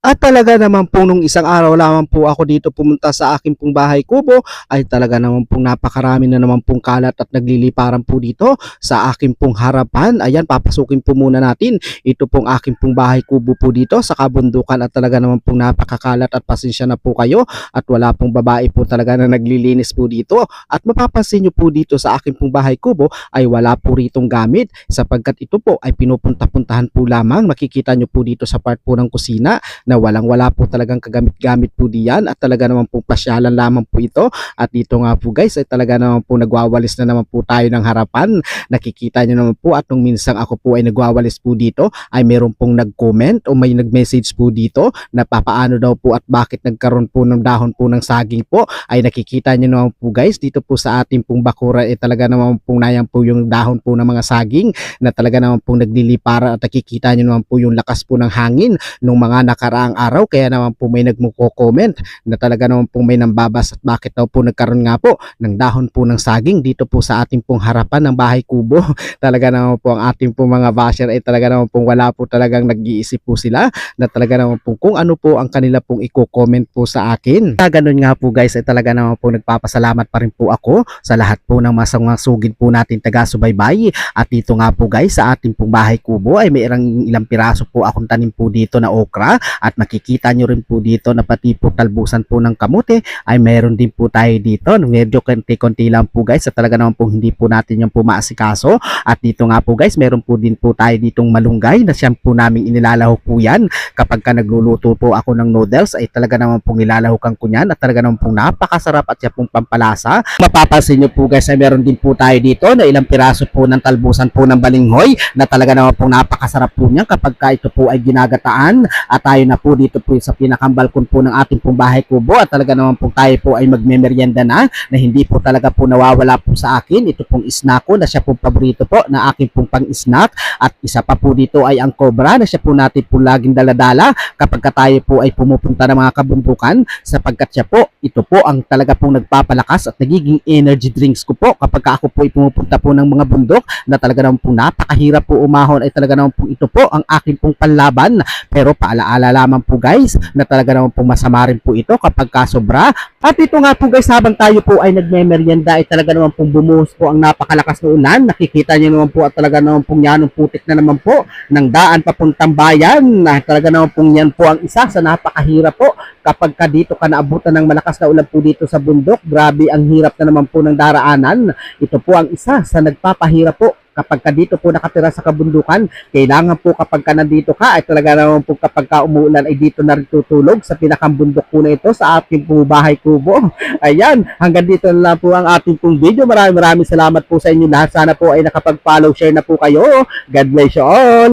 At talaga naman po nung isang araw lamang po ako dito pumunta sa akin pong bahay kubo ay talaga naman pong napakarami na naman pong kalat at nagliliparan po dito sa akin pong harapan. Ayan, papasukin po muna natin. Ito pong akin pong bahay kubo po dito sa kabundukan at talaga naman pong napakakalat at pasensya na po kayo at wala pong babae po talaga na naglilinis po dito. At mapapansin nyo po dito sa akin pong bahay kubo ay wala po ritong gamit sapagkat ito po ay pinupunta-puntahan po lamang. Makikita nyo po dito sa part po ng kusina na walang wala po talagang kagamit-gamit po diyan at talaga naman po pasyalan lamang po ito. At dito nga po guys ay talaga naman po nagwawalis na naman po tayo ng harapan. Nakikita nyo naman po at nung minsan ako po ay nagwawalis po dito ay meron pong nag-comment o may nag-message po dito na papaano daw po at bakit nagkaroon po ng dahon po ng saging po. Ay nakikita nyo naman po guys dito po sa ating pong bakura ay talaga naman pong nayang po yung dahon po ng mga saging na talaga naman pong naglilipara at nakikita nyo naman po yung lakas po ng hangin nung mga nakaraang araw kaya naman po may nagmuko-comment na talaga naman po may nambabas at bakit daw po nagkaroon nga po ng dahon po ng saging dito po sa ating pong harapan ng bahay kubo. Talaga naman po ang ating pong mga basher ay talaga naman pong wala po talagang nag-iisip po sila na talaga naman po kung ano po ang kanila pong i-comment po sa akin. Kaya ganun nga po guys ay talaga naman po nagpapasalamat pa rin po ako sa lahat po ng masamang sugid po natin taga-subaybay. At dito nga po guys sa ating pong bahay kubo ay may ilang, ilang piraso po akong tanim po dito na okra. At makikita nyo rin po dito na pati po talbusan po ng kamote ay meron din po tayo dito. Medyo konti-konti lang po guys at talaga naman po hindi po natin yung pumaasikaso. At dito nga po guys meron po din po tayo ditong malunggay na siyang po namin inilalahok po yan. Kapag ka nagluluto po ako ng noodles ay talaga naman pong ilalahokan ko yan at talaga naman pong napakasarap at siya pong pampalasa. Mapapansin nyo po guys ay meron din po tayo dito na ilang piraso po ng talbusan po ng balinghoy na talaga naman pong napakasarap po niyan kapag ka ito po ay ginagataan at tayo na po dito po sa pinakang-balkon po ng ating pong bahay kubo. At talaga naman po tayo po ay magmemeryenda na na hindi po talaga po nawawala po sa akin. Ito pong snack ko na siya pong paborito po na aking pong pang-snack. At isa pa po dito ay ang cobra na siya po natin po laging daladala kapag ka tayo po ay pumupunta ng mga kabundukan. Sapagkat siya po ito po ang talaga pong nagpapalakas at nagiging energy drinks ko po kapag ka ako po ay pumupunta po ng mga bundok na talaga naman po napakahirap po umahon. Ay talaga naman po ito po ang aking pong panlaban. Pero paalaala lamang po guys na talaga naman po masama rin po ito kapag kasobra. At ito nga po guys habang tayo po ay nagmemeryenda ay talaga naman pong bumuhos po ang napakalakas na ulan. Nakikita niyo naman po at talaga naman pong yan ang putik na naman po ng daan papuntang bayan. Na talaga naman pong yan po ang isa sa napakahirap po kapag ka dito ka naabutan ng malakas na ulan po dito sa bundok. Grabe ang hirap na naman po ng daraanan. Ito po ang isa sa nagpapahirap po kapag ka dito po nakatira sa kabundukan, kailangan po kapag ka nandito ka, ay talaga naman po kapag ka umuulan ay dito na rin tutulog sa pinakambundok po na ito sa ating po bahay kubo. Ayan, hanggang dito na lang po ang ating pong video. Maraming maraming salamat po sa inyo lahat. Sana po ay nakapag-follow, share na po kayo. God bless you all!